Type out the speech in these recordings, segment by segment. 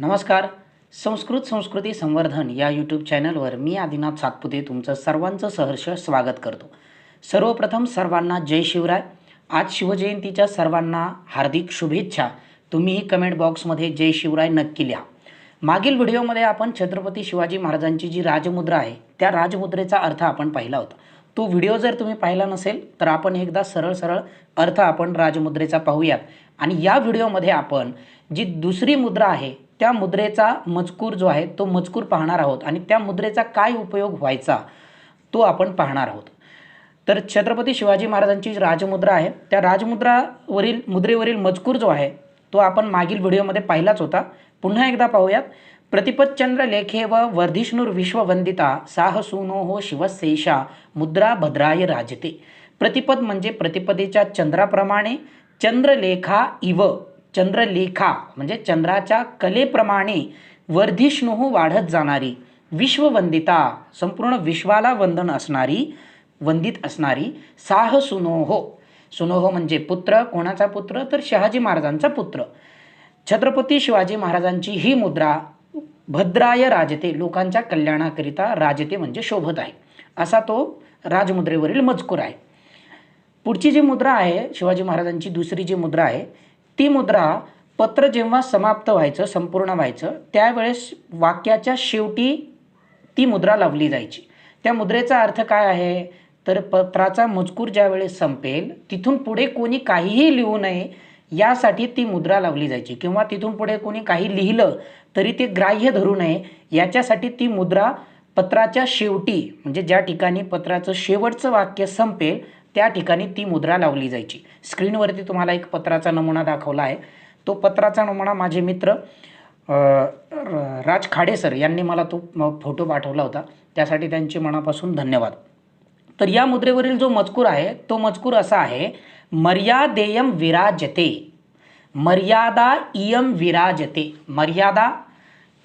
नमस्कार. संस्कृत संस्कृती संवर्धन या यूट्यूब चॅनलवर मी आदिनाथ सातपुते तुमचं सर्वांचं सहर्ष स्वागत करतो. सर्वप्रथम सर्वांना जय शिवराय. आज शिवजयंतीच्या सर्वांना हार्दिक शुभेच्छा. तुम्हीही कमेंट बॉक्समध्ये जय शिवराय नक्की लिहा. मागील व्हिडिओमध्ये आपण छत्रपती शिवाजी महाराजांची जी राजमुद्रा आहे त्या राजमुद्रेचा अर्थ आपण पाहिला होता. तो व्हिडिओ जर तुम्ही पाहिला नसेल तर आपण एकदा सरळ सरळ अर्थ आपण राजमुद्रेचा पाहूयात. आणि या व्हिडिओमध्ये आपण जी दुसरी मुद्रा आहे त्या मुद्रेचा मजकूर जो आहे तो मजकूर पाहणार आहोत आणि त्या मुद्रेचा काय उपयोग व्हायचा तो आपण पाहणार आहोत. तर छत्रपती शिवाजी महाराजांची जी राजमुद्रा आहे त्या राजमुद्रावरील मुद्रेवरील मजकूर जो आहे तो आपण मागील व्हिडिओमध्ये पाहिलाच होता. पुन्हा एकदा पाहूयात. प्रतिपतचंद्र लेखे व वर्धिष्णुर विश्ववंदिता साहसूनो हो शिवसेषा मुद्रा भद्राय राजते. प्रतिपद म्हणजे प्रतिपदेच्या चंद्राप्रमाणे चंद्रलेखा इव. चंद्रलेखा म्हणजे चंद्राच्या कलेप्रमाणे वर्धिष्णुः वाढत जाणारी विश्ववंदिता संपूर्ण विश्वाला वंदन असणारी वंदित असणारी साह सुनोहो सुनोहो म्हणजे पुत्र कोणाचा पुत्र? तर शहाजी महाराजांचा पुत्र. छत्रपती शिवाजी महाराजांची ही मुद्रा भद्राय राजते लोकांच्या कल्याणाकरिता राजते म्हणजे शोभत आहे. असा तो राजमुद्रेवरील मजकूर आहे. पुढची जी मुद्रा आहे शिवाजी महाराजांची दुसरी जी मुद्रा आहे ती मुद्रा पत्र जेव्हा समाप्त व्हायचं संपूर्ण व्हायचं त्यावेळेस वाक्याच्या शेवटी ती मुद्रा लावली जायची. त्या मुद्रेचा अर्थ काय आहे? तर पत्राचा मजकूर ज्यावेळेस संपेल तिथून पुढे कोणी काहीही लिहू नये यासाठी ती मुद्रा लावली जायची. किंवा तिथून पुढे कोणी काही लिहिलं तरी ते ग्राह्य धरू नये याच्यासाठी ती मुद्रा पत्राच्या शेवटी म्हणजे ज्या ठिकाणी पत्राचं शेवटचं वाक्य संपेल त्या ठिकाणी ती मुद्रा लावली जायची. स्क्रीनवरती तुम्हाला एक पत्राचा नमुना दाखवला आहे. तो पत्राचा नमुना माझे मित्र राज खाडे सर यांनी मला तो फोटो पाठवला होता. त्यासाठी त्यांचे मनापासून धन्यवाद. तर या मुद्रेवरील जो मजकूर आहे तो मजकूर असा आहे मर्यादेयम विराजते. मर्यादा इयम विराजते. मर्यादा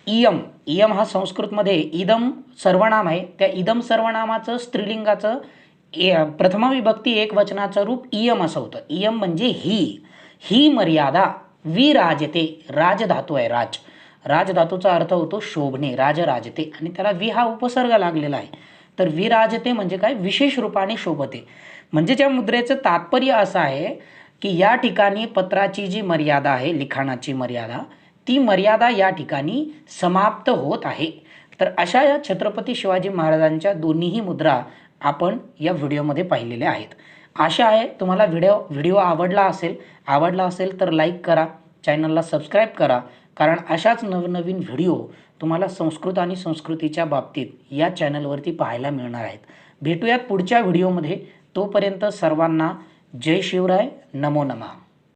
इयम इयम हा संस्कृतमध्ये इदम सर्वनाम आहे. त्या इदम सर्वनामाचं स्त्रीलिंगाचं प्रथमा विभक्ती एक वचनाचं रूप इयम असं होतं. इयम म्हणजे ही. ही मर्यादा विराजते राजधातू आहे राज. राजधातूचा अर्थ होतो शोभणे राजराजते. आणि त्याला वि हा उपसर्ग लागलेला आहे. तर विराजते म्हणजे काय? विशेष रूपाने शोभते. म्हणजे त्या मुद्रेचं तात्पर्य असं आहे की या ठिकाणी पत्राची जी मर्यादा आहे लिखाणाची मर्यादा ती मर्यादा या ठिकाणी समाप्त होत आहे. तर अशा या छत्रपती शिवाजी महाराजांच्या दोन्हीही मुद्रा आपण या व्हिडिओमध्ये पाहिलेल्या आहेत. आशा आहे तुम्हाला व्हिडिओ व्हिडिओ आवडला असेल आवडला असेल तर लाईक करा चॅनलला सबस्क्राईब करा कारण अशाच नवनवीन व्हिडिओ तुम्हाला संस्कृत आणि संस्कृतीच्या बाबतीत या चॅनलवरती पाहायला मिळणार आहेत. भेटूयात पुढच्या व्हिडिओमध्ये. तोपर्यंत सर्वांना जय शिवराय नमो नमा.